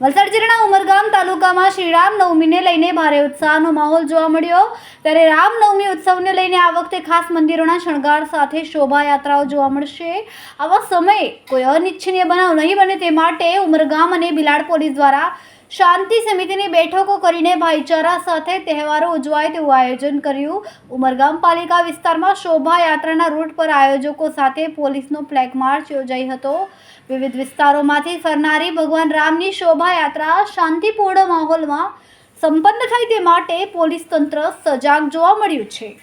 વલસાડ જિલ્લાના ઉમરગામ તાલુકામાં શ્રી રામનવમીને લઈને ભારે ઉત્સાહનો માહોલ જોવા મળ્યો. ત્યારે રામનવમી ઉત્સવને લઈને આ વખતે ખાસ મંદિરોના શણગાર સાથે શોભાયાત્રાઓ જોવા મળશે. આવા સમયે કોઈ અનિચ્છનીય બનાવ નહીં બને તે માટે ઉમરગામ અને બિલાડ પોલીસ દ્વારા શાંતિ સમિતિની બેઠકો કરીને ભાઈચારા સાથે તહેવારો ઉજવાય તેવું આયોજન કર્યું. ઉમરગામ પાલિકા વિસ્તારમાં શોભાયાત્રાના રૂટ પર આયોજકો સાથે પોલીસનો ફ્લેગ માર્ચ યોજાઈ હતો. વિવિધ વિસ્તારોમાંથી ફરનારી ભગવાન રામની શોભાયાત્રા શાંતિપૂર્ણ માહોલમાં સંપન્ન થાય તે માટે પોલીસ તંત્ર સજાગ જોવા મળ્યું છે.